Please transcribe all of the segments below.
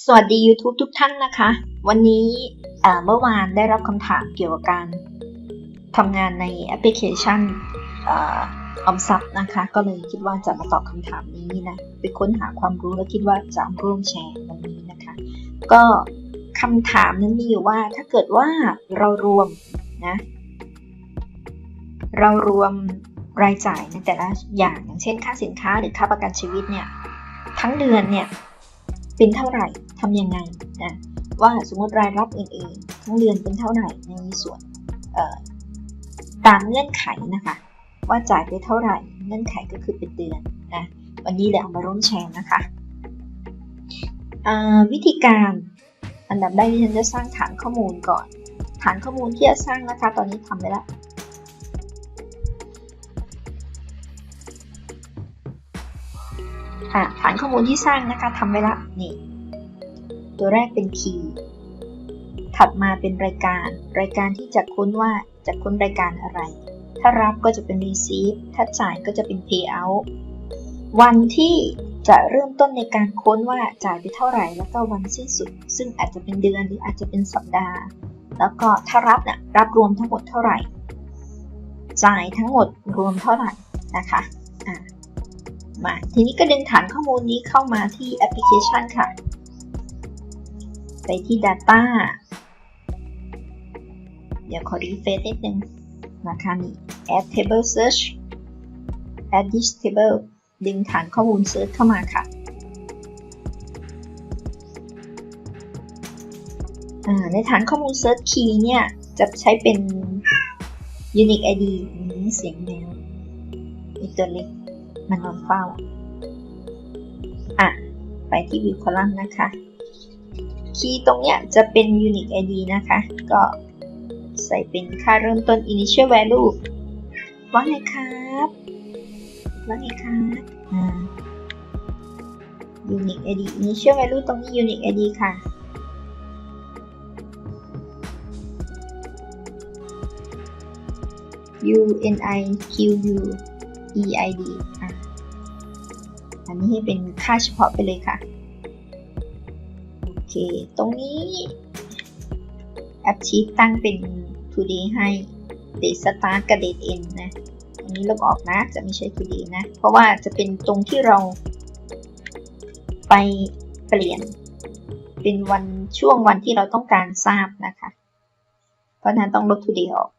สวัสดี YouTube ทุกท่านนะคะ วันนี้เมื่อวานได้รับคำถามเกี่ยวกับการทำงานในแอปพลิเคชันออมทรัพย์นะคะ ก็เลยคิดว่าจะมาตอบคำถามนี้นะไปค้นหาความรู้แล้วคิดว่าจะเอาร่วมแชร์วันนี้นะคะ ก็คำถามนั้นมีอยู่ว่าถ้าเกิดว่าเรารวมนะเรารวมรายจ่ายในแต่ละอย่างอย่างเช่นค่าสินค้าหรือค่าประกันชีวิตเนี่ยทั้งเดือนเนี่ย เป็นเท่าไหร่ทำยังไงนะว่าสมมติรายรับอื่นๆ ทั้งเดือนเป็นเท่าไหร่ในส่วนตามเงื่อนไขนะคะ ว่าจ่ายไปเท่าไหร่ เงื่อนไขก็คือเป็นเดือนนะวันนี้เดี๋ยวเอามาร่วมแชร์นะคะวิธีการอันดับแรกที่ฉันจะสร้างฐานข้อมูลก่อน ฐานข้อมูลที่จะสร้างนะคะ ตอนนี้ทำไปแล้ว ฐานข้อมูลที่สร้างนะคะทำไว้ละนี่ ตัวแรกเป็น key ถัดมาเป็นรายการ รายการที่จะค้นว่าจะค้นรายการอะไร ถ้ารับก็จะเป็น receive ถ้าจ่ายก็จะเป็น payout วันที่จะเริ่มต้นในการค้นว่าจ่ายไปเท่าไหร่ แล้วก็วันสิ้นสุด ซึ่งอาจจะเป็นเดือนหรืออาจจะเป็นสัปดาห์ แล้วก็ถ้ารับนะ่ะรับรวมทั้งหมดเท่าไหร่ จ่ายทั้งหมดรวมเท่าไหร่นะคะ มา ทีนี้ก็ดึงฐานข้อมูลนี้เข้ามาที่แอปพลิเคชันค่ะ ไปที่ Data เดี๋ยวขอรีเฟซนิดนึงนะคะนี่ Add Table Search Add this table ดึงฐานข้อมูล Search เข้ามาค่ะในฐานข้อมูล Search Key เนี่ย จะใช้เป็น Unique ID เสียงแมวอีกตัวเล็ก มันอนเฝ้า อะ ไปที่ view column นะคะ คีย์ตรงเนี้ยจะเป็น unique id นะคะ ก็ใส่เป็นค่าเริ่มต้น initial value ว่าไงครับว่าไงครับอ่า unique id initial value ตรงนี้ unique id ค่ะ u n i q u e i d อันนี้ให้เป็นค่าเฉพาะไปเลยค่ะ โอเค ตรงนี้แอปชีตตั้งเป็น today ให้ date start กับ date end นะอันนี้ลบออกนะ จะไม่ใช่ today นะ เพราะว่าจะเป็นตรงที่เรา ไปเปลี่ยน เป็นวันช่วงวันที่เราต้องการทราบนะคะ เพราะนั้นต้องลบ today ออก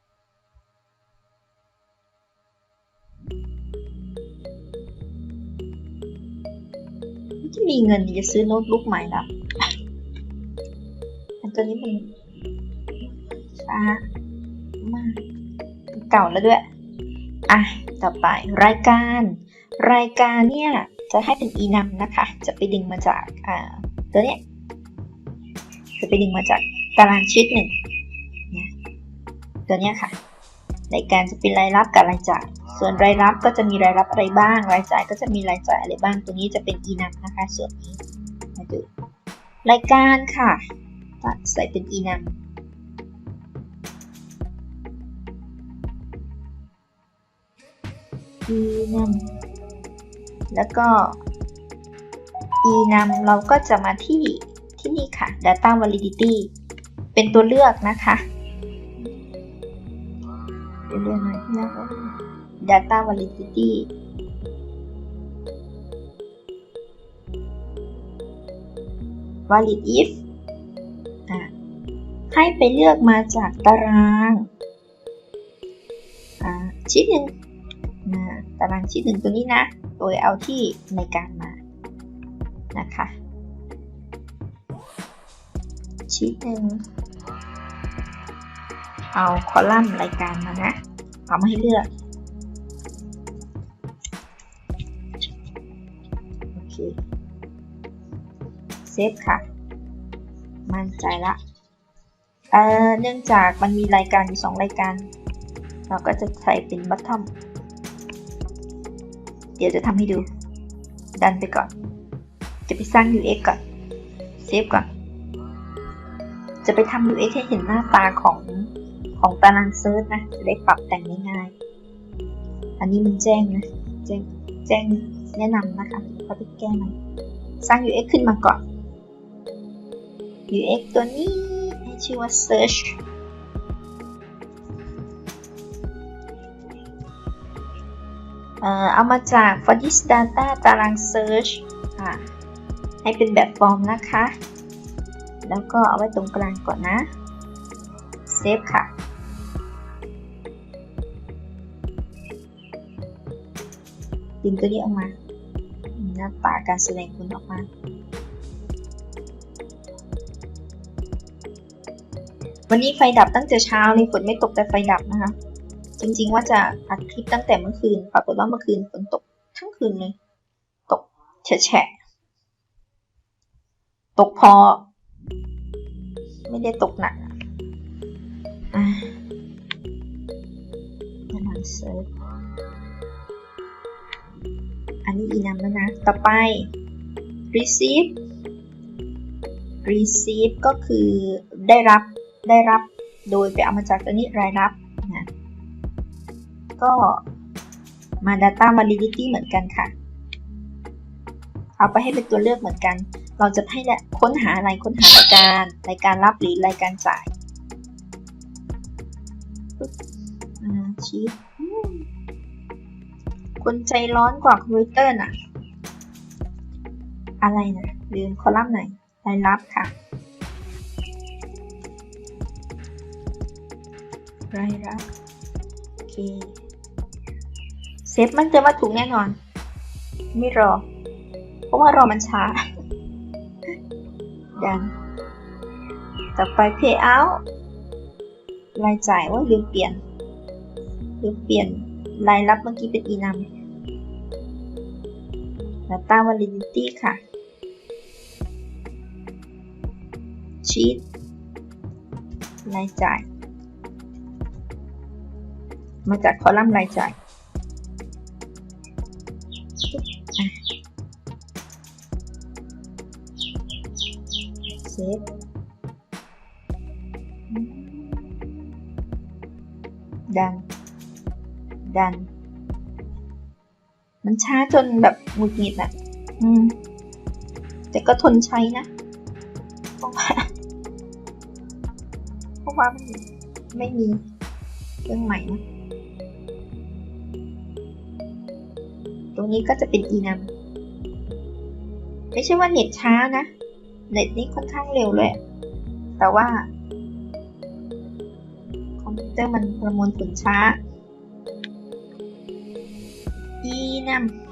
มีเงินจะซื้อโน้ตบุ๊กใหม่ล้วอันตัวนี้มันช้ามากเก่าแล้วด้วย อะ ต่อไปรายการ รายการเนี่ย จะให้เป็น e นำนะคะ จะไปดึงมาจาก อ่า ตัวเนี้ย จะไปดึงมาจากตารางชีตหนึ่งนะตัวเนี้ยค่ะ รายการจะเป็นรายรับกับรายจ่าย ส่วนรายรับก็จะมีรายรับอะไรบ้าง รายจ่ายก็จะมีรายจ่ายอะไรบ้าง ตัวนี้จะเป็น e นำนะคะ ส่วนนี้มาดูรายการค่ะตัดใส่เป็น e นำ e นำแล้วก็ e นำเราก็จะมาที่ที่นี่ค่ะ data validity เป็นตัวเลือกนะคะเป็นเรื่องอะไรที่เลือก data validity valid if ให้ไปเลือกมาจากตารางชิ้นหนึ่งตารางชิ้นหนึ่งตัวนี้นะ โดยเอาที่ในการมา นะคะ ชิ้นหนึ่ง เอาคอลัมน์รายการมานะ เอามาให้เลือก เซฟค่ะ มั่นใจละเเนื่องจากมันมีรายการอยู่สองรายการ เราก็จะใส่เป็นบัตทอมเดี๋ยวจะทำให้ดู ดันไปก่อน จะไปสร้าง UX ก่อน เซฟก่อน จะไปทำ UX ให้เห็นหน้าตาของของตารางเซิร์ชนะ จะได้ปรับแต่งง่ายๆ อันนี้มันแจ้งนะ แจ้งแจ้งแนะนำนะคะเขาไปแก้มันสร้าง UX ขึ้นมาก่อน UX ตัวนี้ให้ชื่อว่า search เอ่อเอามาจาก for this data ตาราง search อะ ให้เป็นแบบฟอร์มนะคะ แล้วก็เอาไว้ตรงกลางก่อนนะเซฟค่ะดึงตัวนี้ออกมา หน้าตาการแสดงผลออกมา วันนี้ไฟดับตั้งแต่เช้าเลยฝนไม่ตกแต่ไฟดับนะคะ จริงๆว่าจะอัดคลิปตั้งแต่เมื่อคืน ปรากฏว่าเมื่อคืนฝนตกทั้งคืนเลย ตกแฉะตกพอ ไม่ได้ตกหนักอะอะกำลังเซิร์ชอันนี้อีนำแล้วนะ ต่อไป receive receive ก็คือได้รับ ได้รับโดยไปเอามาจากตัวนี้รายรับนะก็มา data validity เหมือนกันค่ะ เอาไปให้เป็นตัวเลือกเหมือนกัน เราจะให้ค้นหาอะไรค้นหารายการรายการรับหรือรายการจ่ายอาชีทอืมคนใจร้อนกว่าคอมพิวเตอร์น่ะ อะไรนะลืมคอลัมน์ไหนรายรับค่ะ รายรับโอเคเซฟมันใจะว่าถูกแน่นอน ไม่รอ เพราะว่ารอมันช้า ดันต่อไป payout รายจ่ายว่าลืมเปลี่ยนลืมเปลี่ยนรายรับเมื่อกี้เป็น e นำ data validity ค่ะชีตรายจ่าย มาจากคอลัมน์รายจ่ายเซฟดัน ดัน มันช้าจนแบบหงุดหงิดอะอืม แต่ก็ทนใช้นะเพราะว่าเพราะว่ามันไม่มีเครื่องใหม่นะ ตรงนี้ก็จะเป็น e นำไม่ใช่ว่าเน็ตช้านะ เน็ตนี้ค่อนข้างเร็วเลย แต่ว่า คอมพิวเตอร์มันประมวลผลช้า e นำ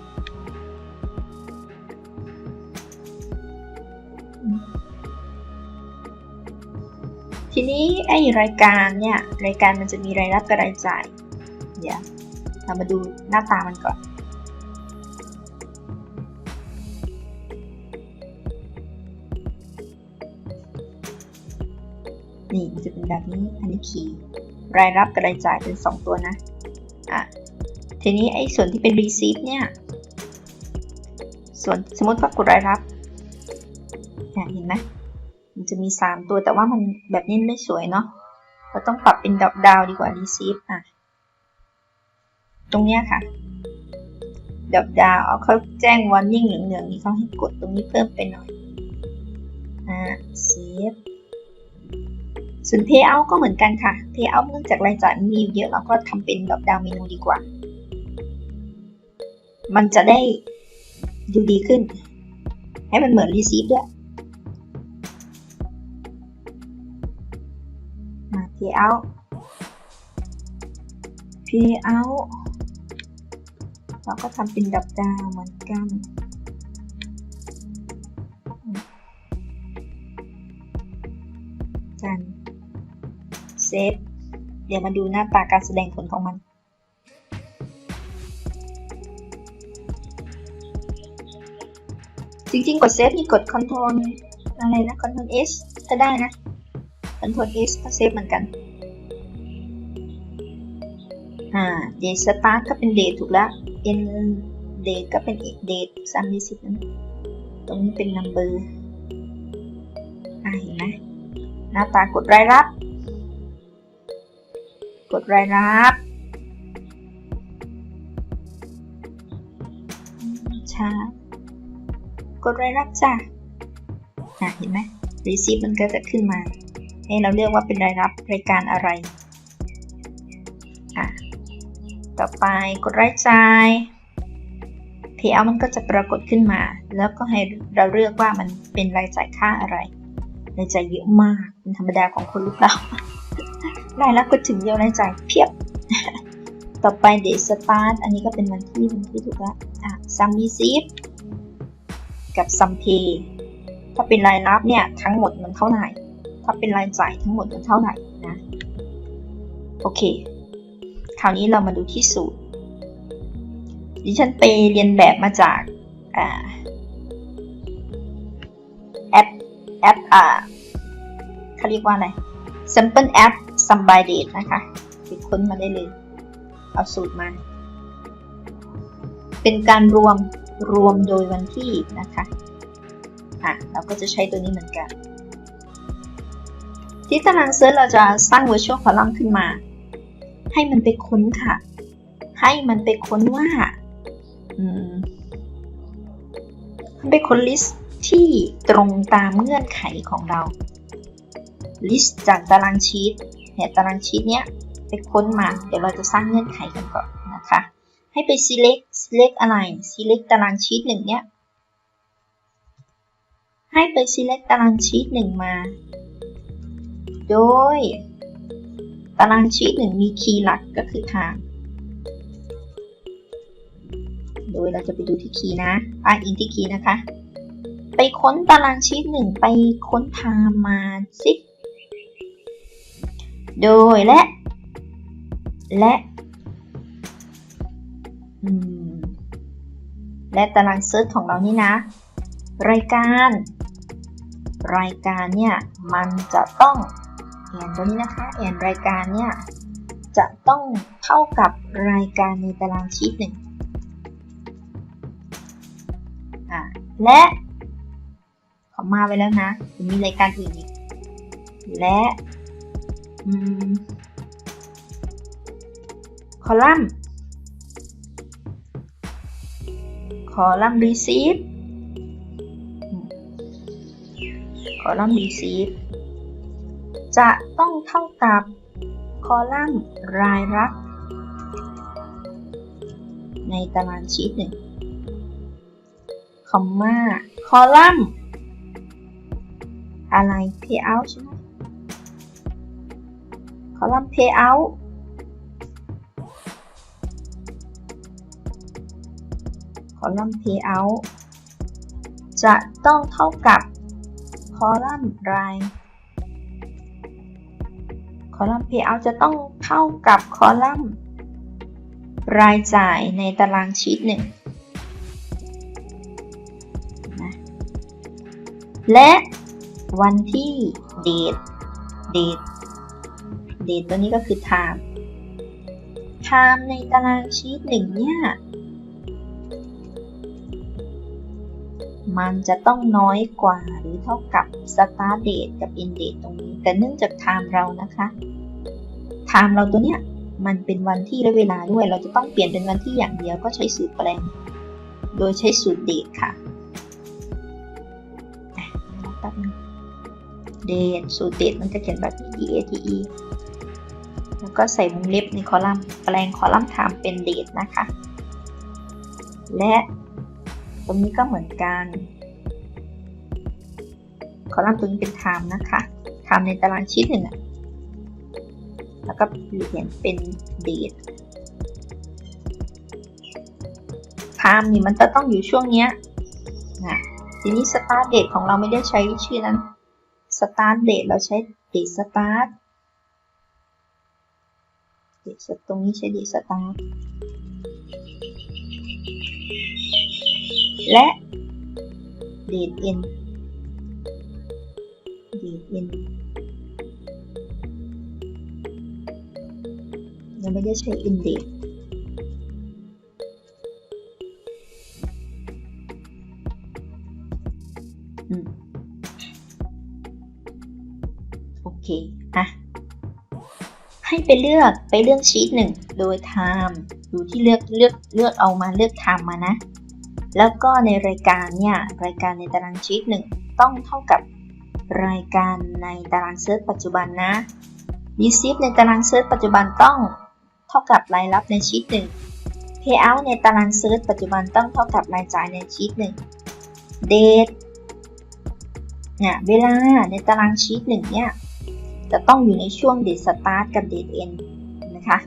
ทีนี้ไอรายการเนี่ย รายการมันจะมีรายรับกับรายจ่าย เดี๋ยวเรามาดูหน้าตามันก่อน นี่มันจะเป็นแบบนี้ อันนี้คีย์รายรับกับรายจ่ายเป็น 2 ตัวนะ อะ ทีนี้ไอ้ส่วนที่เป็น receive เนี่ย ส่วนสมมติว่ากดรายรับเนี่ยเห็นไหมมันจะมี 3 ตัว แต่ว่ามันแบบนี้ไม่สวยเนาะ เราต้องปรับเป็นดาวดาวดีกว่า receive อะ ตรงเนี้ยค่ะดาวดาวเขาแจ้ง warning เหลืองๆนี่เขาให้กดตรงนี้เพิ่มไปหน่อย อ่า save ส่วน payout ก็เหมือนกันค่ะ payout เนื่องจากรายจ่ายมีเยอะเราก็ทำเป็นดอกดาวเมนูดีกว่า มันจะได้ดูดีขึ้น ให้มันเหมือน receive ด้วยมา payout payout เราก็ทำเป็นดอกดาวเหมือนกันกัน เซฟ เดี๋ยวมาดูหน้าตาการแสดงผลของมัน จริงๆ กดเซฟนี่กด Ctrl อะไรนะ Ctrl S ก็ได้นะ Ctrl S ก็เซฟเหมือนกัน อ่า Date Start ก็เป็น Date ถูกแล้ว End Date ก็เป็น Date สามสิบนั้นตรงนี้เป็น Number อ่าเห็นไหมหน้าตากดรายรับ กดรายรับช้ากดรายรับจ้ะอะเห็นไหม receipt มันก็จะขึ้นมา ให้เราเลือกว่าเป็นรายรับรายการอะไรอะต่อไปกดรายจ่าย payout มันก็จะปรากฏขึ้นมา แล้วก็ให้เราเลือกว่ามันเป็นรายจ่ายค่าอะไรรายจ่ายเยอะมากเป็นธรรมดาของคนหรือเปล่า รายรับก็ถึงเดียอะรายจ่ายเพียบ ต่อไป date start อันนี้ก็เป็นวันที่วันที่ถูกแล้วอะ sum receipt กับ sum pay ถ้าเป็นรายรับเนี่ยทั้งหมดมันเท่าไหร่ ถ้าเป็นรายจ่ายทั้งหมดมันเท่าไหร่นะ โอเค คราวนี้เรามาดูที่สูตร ดิฉันไปเรียนแบบมาจากแอปแอปอ่าเขาเรียกว่าอะไร sample app sum by date นะคะไปค้นมาได้เลย เอาสูตรมา เป็นการรวมรวมโดยวันที่นะคะอะเราก็จะใช้ตัวนี้เหมือนกัน ที่ตารางเซิร์ชเราจะสร้าง virtual column ขึ้นมา ให้มันไปค้นค่ะ ให้มันไปค้นว่าอืมมันไปค้น list ที่ตรงตามเงื่อนไขของเรา list จากตารางชีต เนี่ยตารางชีตเนี้ยไปค้นมา เดี๋ยวเราจะสร้างเงื่อนไขกันก่อนนะคะ ให้ไป select select อะไร select ตารางชีตหนึ่งเนี้ย ให้ไป select ตารางชีตหนึ่งมา โดย ตารางชีตหนึ่งมีคีย์หลักก็คือทาง โดยเราจะไปดูที่คีย์นะอ้างอิงที่คีย์นะคะ ไปค้นตารางชีตหนึ่งไปค้นทางมาสิ โดยและ และและตารางเซิร์ชของเรานี่นะ รายการ รายการเนี่ยมันจะต้องแอนตัวนี้นะคะแอนรายการเนี่ยจะต้องเท่ากับรายการในตารางชีตหนึ่งและขอมาไว้แล้วนะมีรายการอื่นอีกและ คอลัมน์ คอลัมน์ receipt คอลัมน์ receipt จะต้องเท่ากับคอลัมน์รายรับ ในตารางชีตหนึ่งคอมมา คอลัมน์ อะไร payout ใช่ไหม อลัมน์ payout คอลัมน์ payout จะต้องเท่ากับคอลัมน์รายคอลัมน์ payout จะต้องเท่ากับคอลัมน์รายจ่ายในตารางชีตหนึ่งนะและวันที่ date date date ตัวนี้ก็คือ time time ในตารางชีตหนึ่งเนี่ยมันจะต้องน้อยกว่าหรือเท่ากับ start date กับ end date ตรงนี้ แต่เนื่องจาก time เรานะคะ time เราตัวเนี้ยมันเป็นวันที่และเวลาด้วย เราจะต้องเปลี่ยนเป็นวันที่อย่างเดียวก็ใช้สูตรแปลง โดยใช้สูตร date ค่ะแป๊บนึง date สูตร date มันจะเขียนแบบนี้ date แล้วก็ใส่วงเล็บในคอลัมน์แปลงคอลัมน์ time เป็น date นะคะ และตรงนี้ก็เหมือนกัน คอลัมน์ตรงนี้เป็น time นะคะ time ในตารางชีตหนึ่งอะแล้วก็เปลี่ยนเป็น date time นี่มันจะต้องอยู่ช่วงเนี้ยนะทีนี้ start date ของเราไม่ได้ใช้ชื่อนั้น start date เราใช้ date start date ตร งนี้ใช้ date start และ date end date end ยังไม่ได้ใช้ end date ให้ไปเลือกไปเลือกชีตหนึ่งโดย time ดูที่เลือกเลือกเลือกเอามาเลือก time มานะ แล้วก็ในรายการเนี่ยรายการในตารางชีตหนึ่งต้องเท่ากับรายการในตารางเซิร์ชปัจจุบันนะ receive ในตารางเซิร์ชปัจจุบันต้องเท่ากับรายรับในชีตหนึ่ง payout ในตารางเซิร์ชปัจจุบันต้องเท่ากับรายจ่ายในชีตหนึ่ง date เนี่ยเวลาในตารางชีตหนึ่งเนี่ย จะต้องอยู่ในช่วง date start กับ date end นะคะ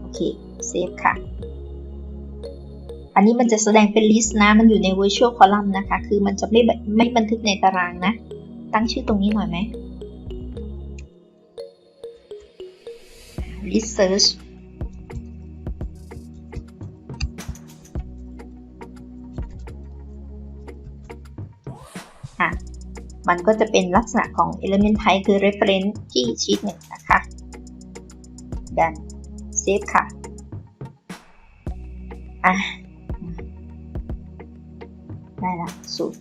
โอเค เซฟค่ะ อันนี้มันจะแสดงเป็นลิสต์นะ มันอยู่ใน virtual column นะคะ คือมันจะไม่ไม่บันทึกในตารางนะ ตั้งชื่อตรงนี้หน่อยไหม list search มันก็จะเป็นลักษณะของ element type คือ reference ที่ชีตหนึ่งนะคะดัน save ค่ะ อะ ได้ละสูตร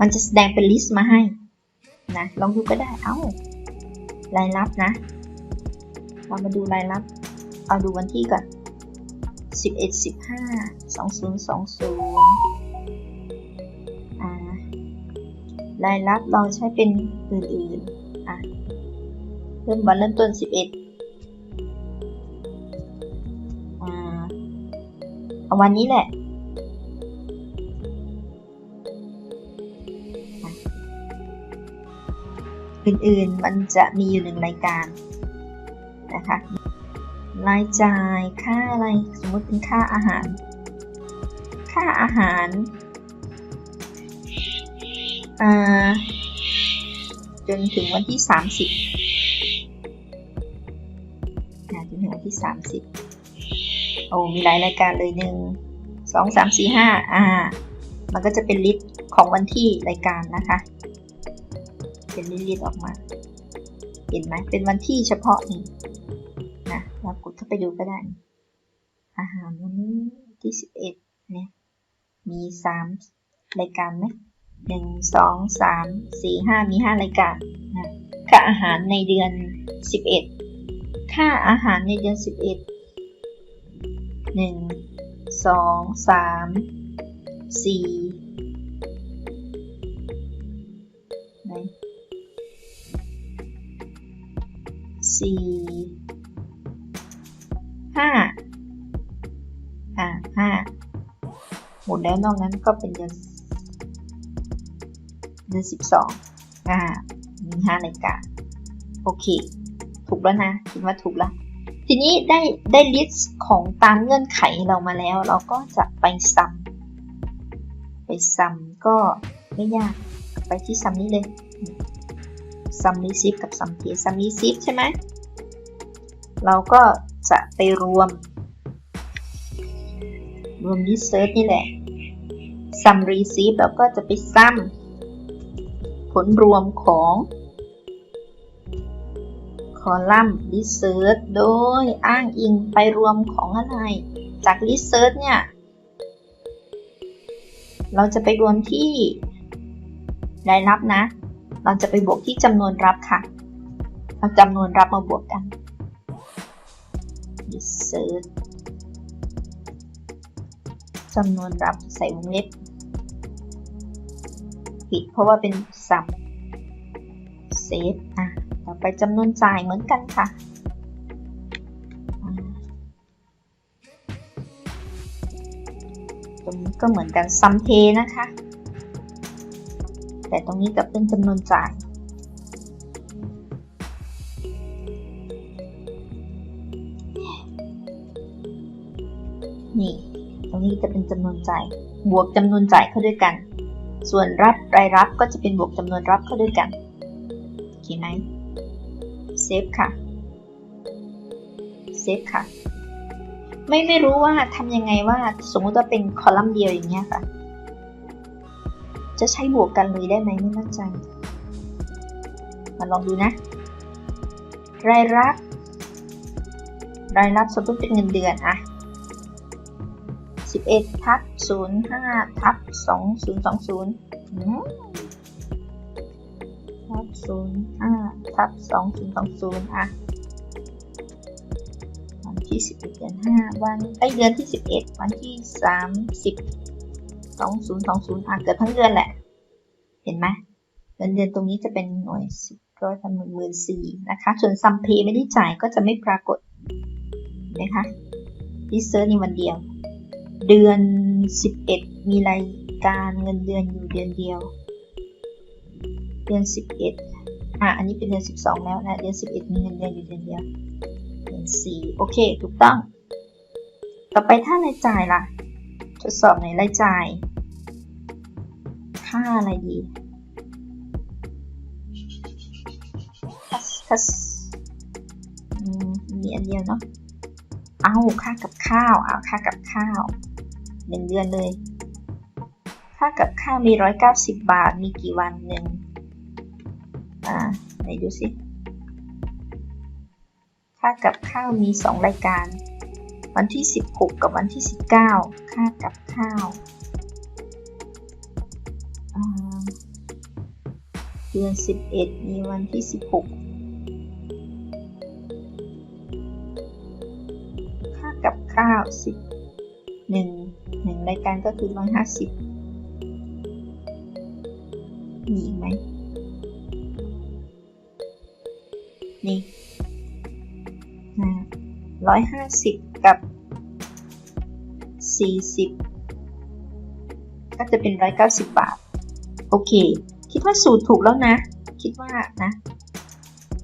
มันจะแสดงเป็นลิสต์มาให้ นะ ลองดูก็ได้ เอา้ารายรับนะ เรามาดูรายรับ เอาดูวันที่ก่อน11 15 2020 รายรับเราใช้เป็นอื่นๆอะเริ่มวันเริ่มต้น 11อ่าเอาวันนี้แหละอื่นๆ มันจะมีอยู่หนึ่งรายการนะคะ รายจ่าย ค่าอะไร สมมติเป็นค่าอาหาร ค่าอาหาร จนถึงวันที่ 30จนถึงวันที่ 30 โอ้มีหลายรายการเลยหนึ่งสองสามสี่ห้าอ่า มันก็จะเป็นลิสต์ของวันที่รายการนะคะ เป็นลิสต์ออกมา เห็นไหมเป็นวันที่เฉพาะนี่นะเรากดเข้าไปดูก็ได้ อาหารวันนี้ที่สิบเอ็ดเนี่ย มีสามรายการไหม หนึ่งสองสามสี่ห้ามีห้ารายการนะค่าอาหารในเดือนสิบเอ็ดค่าอาหารในเดือนสิบเอ็ดหนึ่งสองสามสี่สี่ห้าอ่าห้าหมดแล้วนอกนั้นก็เป็นเดือน เดือนสิบสองอ่า มีห้ารายการโอเค ถูกแล้วนะ คิดว่าถูกแล้วทีนี้ได้ได้ลิสต์ของตามเงื่อนไขเรามาแล้ว เราก็จะไปซ้ำไปซ้ำก็ไม่ยาก ไปที่ซ้ำนี้เลยซัมรีซิฟกับซัมเพซัมรีซิฟใช่ไหม เราก็จะไปรวม รวมรีเซิร์ชนี่แหละซัมรีซิฟเราก็จะไปซ้ำ ผลรวมของคอลัมน์รีเซิร์ชโดยอ้างอิงไปรวมของอะไร จากรีเซิร์ชเนี่ย เราจะไปรวมที่รายรับนะ เราจะไปบวกที่จำนวนรับค่ะ เอาจำนวนรับมาบวกกัน insert จำนวนรับใส่วงเล็บ ผิด เพราะว่าเป็นสับเซฟอะต่อไปจำนวนจ่ายเหมือนกันค่ะตรงนี้ก็เหมือนกันซัมเพนะคะ แต่ตรงนี้จะเป็นจำนวนจ่ายนี่ ตรงนี้จะเป็นจำนวนจ่าย บวกจำนวนจ่ายเข้าด้วยกัน ส่วนรับรายรับก็จะเป็นบวกจำนวนรับเข้าด้วยกันโอเคไหมเซฟค่ะเซฟค่ะ ไม่ไม่รู้ว่าทำยังไงว่าสมมติว่าเป็นคอลัมน์เดียวอย่างเงี้ยค่ะ จะใช้บวกกันเลยได้ไหมไม่มั่นใจ มาลองดูนะ รายรับ รายรับสมมติเป็นเงินเดือนอะ 11ทับ05ทับ2020ทับ05ทับ2020อะวันที่ 11 เดือน 5 วันไอเดือนที่ 11 วันที่ 30 2020อะเกิดทั้งเดือนแหละ เห็นไหมเงินเดือนตรงนี้จะเป็นหน่วยสิบร้อยพันหมื่นหมื่นสี่นะคะ ส่วนซัมเพย์ไม่ได้จ่ายก็จะไม่ปรากฏนะคะรีเซิร์ชในวันเดียว เดือนสิบเอ็ดมีรายการเงินเดือนอยู่เดือนเดียว เดือนสิบเอ็ดอะ อันนี้เป็นเดือนสิบสองแล้วนะ เดือนสิบเอ็ดมีเงินเดือนอยู่เดือนเดียว เดือนสี่โอเค ถูกต้อง ต่อไปถ้ารายจ่ายล่ะ ทดสอบในรายจ่าย ค่าอะไรดีคัสคัสอืมมีอันเดียวเนาะ เอาค่ากับข้าวเอาค่ากับข้าวหนึ่งเดือนเลย ค่ากับข้าวมีร้อยเก้าสิบบาทมีกี่วันหนึ่งอ่าไหนดูสิค่ากับข้าวมีสองรายการ วันที่16กับวันที่19ค่ากับข้าวเดือน11 มีวันที่ 16 กับข้าว10 1 1รายการก็คือ150มีอีกไหมนี่ร้อยห้าสิบกับสี่สิบก็จะเป็นร้อยเก้าสิบบาท โอเค คิดว่าสูตรถูกแล้วนะ คิดว่านะ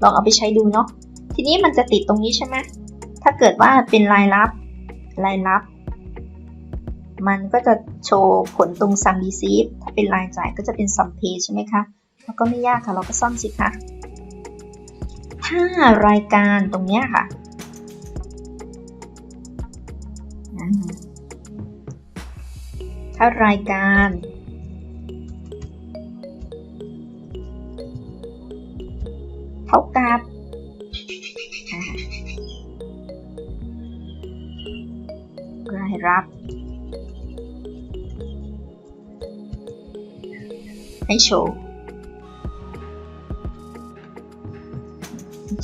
ลองเอาไปใช้ดูเนาะทีนี้มันจะติดตรงนี้ใช่ไหมถ้าเกิดว่าเป็นรายรับ รายรับ มันก็จะโชว์ผลตรง sum receive ถ้าเป็นรายจ่ายก็จะเป็น sum pay ใช่ไหมคะแล้วก็ไม่ยากค่ะ เราก็ซ่อมสิคะ ถ้ารายการตรงเนี้ยค่ะ ถ้ารายการเท่ากับ รับ ให้โชว์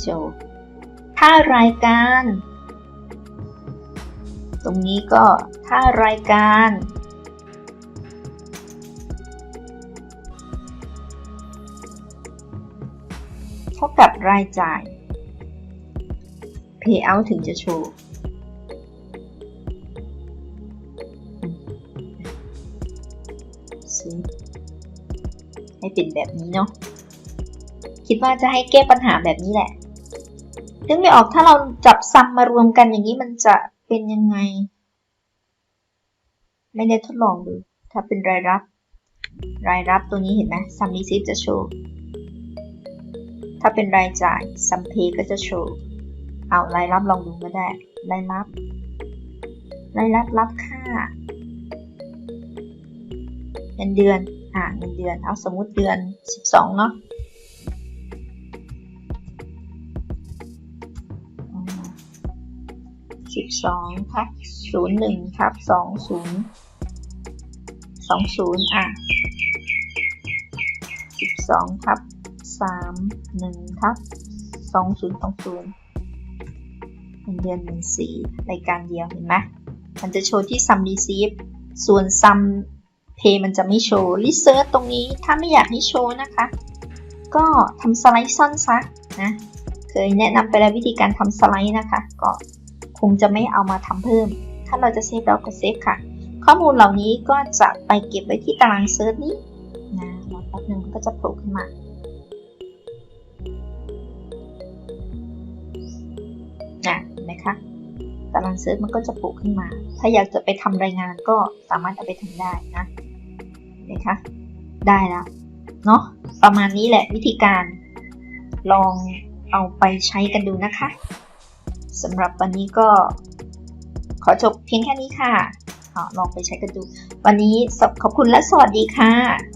โชว์ถ้ารายการ ตรงนี้ก็ถ้ารายการเท่ากับรายจ่าย payout ถึงจะโชว์ เป็นแบบนี้เนาะคิดว่าจะให้แก้ปัญหาแบบนี้แหละนึกไม่ออกถ้าเราจับซัมมารวมกันอย่างนี้มันจะเป็นยังไง ไม่ได้ทดลองดู ถ้าเป็นรายรับ รายรับตัวนี้เห็นไหมซัมรีซิฟจะโชว์ ถ้าเป็นรายจ่ายซัมเพก็จะโชว์ เอารายรับลองดูก็ได้ รายรับ รายรับรับค่าเงินเดือน อ่าเงินเดือน เอาสมมุติเดือน 12 เนาะสิบสองทับศูนย์หนึ่งทับสองศูนย์สองศูนย์อะสิบสองทับสามหนึ่งทับสองศูนย์สองศูนย์เป็นเดือนหนึ่งสี่รายการเดียวเห็นไหมมันจะโชว์ที่ sum receive ส่วนซัม sum pay มันจะไม่โชว์ research ตรงนี้ถ้าไม่อยากให้โชว์นะคะ ก็ทำสไลด์ซ่อนซะนะเคยแนะนำไปแล้ววิธีการทำสไลด์นะคะ ก็คงจะไม่เอามาทำเพิ่ม ถ้าเราจะเซฟเราก็เซฟค่ะ ข้อมูลเหล่านี้ก็จะไปเก็บไว้ที่ตารางเซิร์ชนี้นะแล้วแป๊บนึงก็จะโผล่ขึ้นมานะเห็นไหมคะตารางเซิร์ชมันก็จะโผล่ขึ้นมา ถ้าอยากจะไปทำรายงานก็สามารถเอาไปทำได้นะ นไหมคะ ได้แล้วเนาะประมาณนี้แหละวิธีการลองเอาไปใช้กันดูนะคะสำหรับวันนี้ก็ขอจบเพียงแค่นี้ค่ะลองไปใช้กันดู วันนี้ขอบคุณและสวัสดีค่ะ